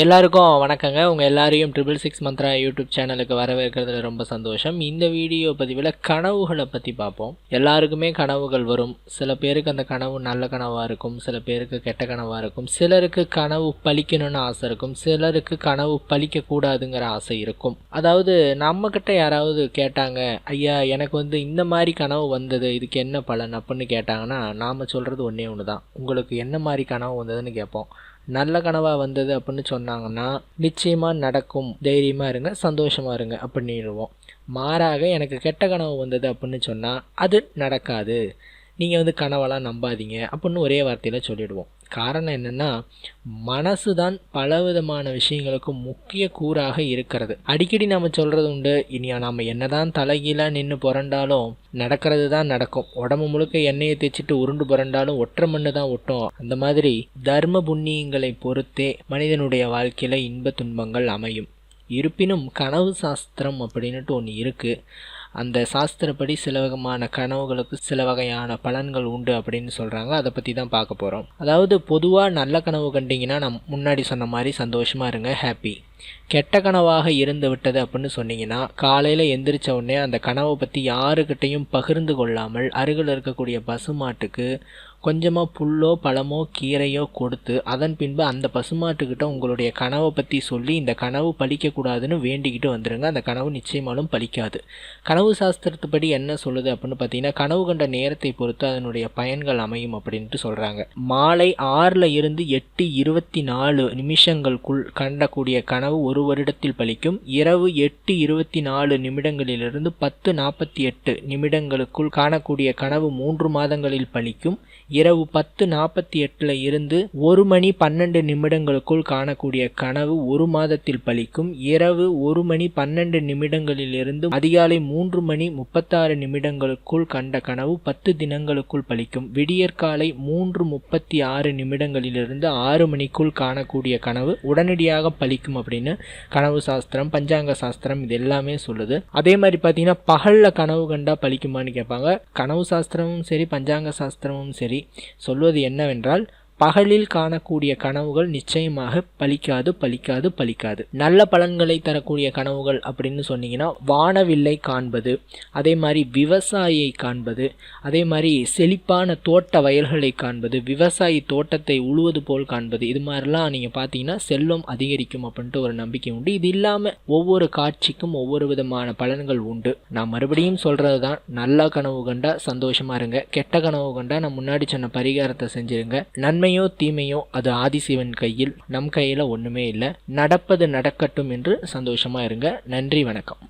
எல்லாருக்கும் வணக்கங்க. உங்கள் எல்லாரையும் ட்ரிபிள் சிக்ஸ் மந்த்ரா யூடியூப் சேனலுக்கு வரவேற்கிறதுல ரொம்ப சந்தோஷம். இந்த வீடியோ பதிவில் கனவுகளை பற்றி பார்ப்போம். எல்லாருக்குமே கனவுகள் வரும். சில பேருக்கு அந்த கனவு நல்ல கனவாக இருக்கும். சில பேருக்கு கெட்ட கனவாக இருக்கும். சிலருக்கு கனவு பழிக்கணும்னு ஆசை இருக்கும். சிலருக்கு கனவு பலிக்கக்கூடாதுங்கிற ஆசை இருக்கும். அதாவது நம்மக்கிட்ட யாராவது கேட்டாங்க ஐயா எனக்கு வந்து இந்த மாதிரி கனவு வந்தது. இதுக்கு என்ன பலன்? அப்படின்னு கேட்டாங்கன்னா நாம் சொல்கிறது ஒன்றே ஒன்று தான் உங்களுக்கு என்ன மாதிரி கனவு வந்ததுன்னு கேட்போம். நல்ல கனவாக வந்தது அப்படின்னு சொன்னாங்கன்னா நிச்சயமாக நடக்கும். தைரியமாக இருங்க சந்தோஷமாக இருங்க அப்படின்னுவோம் மாறாக எனக்கு கெட்ட கனவு வந்தது அப்படின்னு சொன்னால் அது நடக்காது. நீங்கள் வந்து கனவெல்லாம் நம்பாதீங்க அப்படின்னு ஒரே வார்த்தையில் சொல்லிவிடுவோம் காரணம் என்னென்னா மனசு தான் பலவிதமான விஷயங்களுக்கு முக்கிய கூறாக இருக்கிறது. அடிக்கடி நம்ம சொல்கிறது உண்டு இனி நம்ம என்னதான் தலைகீழாக நின்று புரண்டாலும் நடக்கிறது தான் நடக்கும். உடம்பு முழுக்க எண்ணெயை தேய்ச்சிட்டு உருண்டு புரண்டாலும் ஒற்றை மண்ணு தான் ஒட்டும். அந்த மாதிரி தர்ம புண்ணியங்களை பொறுத்தே மனிதனுடைய வாழ்க்கையில் இன்ப துன்பங்கள் அமையும். இருப்பினும் கனவு சாஸ்திரம் அப்படின்ட்டு ஒன்று இருக்குது அந்த சாஸ்திரப்படி சில விதமான கனவுகளுக்கு சில வகையான பலன்கள் உண்டு அப்படின்னு சொல்கிறாங்க அதை பற்றி தான் பார்க்க போகிறோம் அதாவது பொதுவாக நல்ல கனவு கண்டிங்கன்னா நம் முன்னாடி சொன்ன மாதிரி சந்தோஷமாக இருங்க ஹாப்பி கெட்ட கனவாக இருந்து விட்டது அப்படின்னு சொன்னீங்கன்னா காலையில் எந்திரிச்ச உடனே அந்த கனவை பற்றி யாருக்கிட்டையும் பகிர்ந்து கொள்ளாமல் அருகில் இருக்கக்கூடிய பசுமாட்டுக்கு கொஞ்சமாக புல்லோ பழமோ கீரையோ கொடுத்து அதன் பின்பு அந்த பசுமாட்டுக்கிட்ட உங்களுடைய கனவை பற்றி சொல்லி இந்த கனவு பழிக்கக்கூடாதுன்னு வேண்டிக்கிட்டு வந்துடுங்க அந்த கனவு நிச்சயமாலும் பழிக்காது. கனவு சாஸ்திரத்துப்படி என்ன சொல்லுது அப்படின்னு பார்த்தீங்கன்னா கனவு கண்ட நேரத்தை பொறுத்து அதனுடைய பயன்கள் அமையும் அப்படின்ட்டு சொல்கிறாங்க மாலை ஆறில் இருந்து எட்டு இருபத்தி நாலு நிமிஷங்களுக்குள் கண்டக்கூடிய கனவு ஒரு வருடத்தில் பலிக்கும். இரவு எட்டு இருபத்தி நாலு நிமிடங்களிலிருந்து பத்து நாற்பத்தி எட்டு நிமிடங்களுக்குள் காணக்கூடிய கனவு மூன்று மாதங்களில் பலிக்கும். இரவு பத்து நாற்பத்தி எட்டில் இருந்து ஒரு மணி பன்னெண்டு நிமிடங்களுக்குள் காணக்கூடிய கனவு ஒரு மாதத்தில் பலிக்கும். இரவு ஒரு மணி பன்னெண்டு நிமிடங்களிலிருந்து அதிகாலை மூன்று மணி முப்பத்தாறு நிமிடங்களுக்குள் கண்ட கனவு பத்து தினங்களுக்குள் பலிக்கும். விடியற்காலை மூன்று முப்பத்தி ஆறு நிமிடங்களிலிருந்து ஆறு மணிக்குள் காணக்கூடிய கனவு உடனடியாக பலிக்கும் அப்படின்னு கனவு சாஸ்திரம் பஞ்சாங்க சாஸ்திரம் இது எல்லாமே சொல்லுது. அதே மாதிரி பார்த்தீங்கன்னா பகலில் கனவு கண்டா பலிக்குமான்னு கேட்பாங்க. கனவு சாஸ்திரமும் சரி பஞ்சாங்க சாஸ்திரமும் சரி. சொல்வது என்னவென்றால் பகலில் காணக்கூடிய கனவுகள் நிச்சயமாக பலிக்காது பலிக்காது பலிக்காது. நல்ல பலன்களை தரக்கூடிய கனவுகள் அப்படின்னு சொன்னீங்கன்னா வானவில்லை காண்பது அதே மாதிரி விவசாயியை காண்பது அதே மாதிரி செழிப்பான தோட்ட வயல்களை காண்பது விவசாயி தோட்டத்தை உழுவது போல் காண்பது. இது மாதிரிலாம் நீங்கள் பார்த்தீங்கன்னா செல்வம் அதிகரிக்கும் அப்படின்ட்டு ஒரு நம்பிக்கை உண்டு. இது இல்லாமல் ஒவ்வொரு காட்சிக்கும் ஒவ்வொரு விதமான பலன்கள் உண்டு. நான் மறுபடியும் சொல்கிறது தான் நல்ல கனவு கண்டா சந்தோஷமாக இருங்க கெட்ட கனவு கண்டா நான் முன்னாடி சொன்ன பரிகாரத்தை செஞ்சுருங்க. நன்மை நன்மையோ தீமையோ அது ஆதிசிவன் கையில் நம் கையில் ஒன்றுமே இல்லை. நடப்பது நடக்கட்டும் என்று சந்தோஷமாக இருங்க. நன்றி வணக்கம்.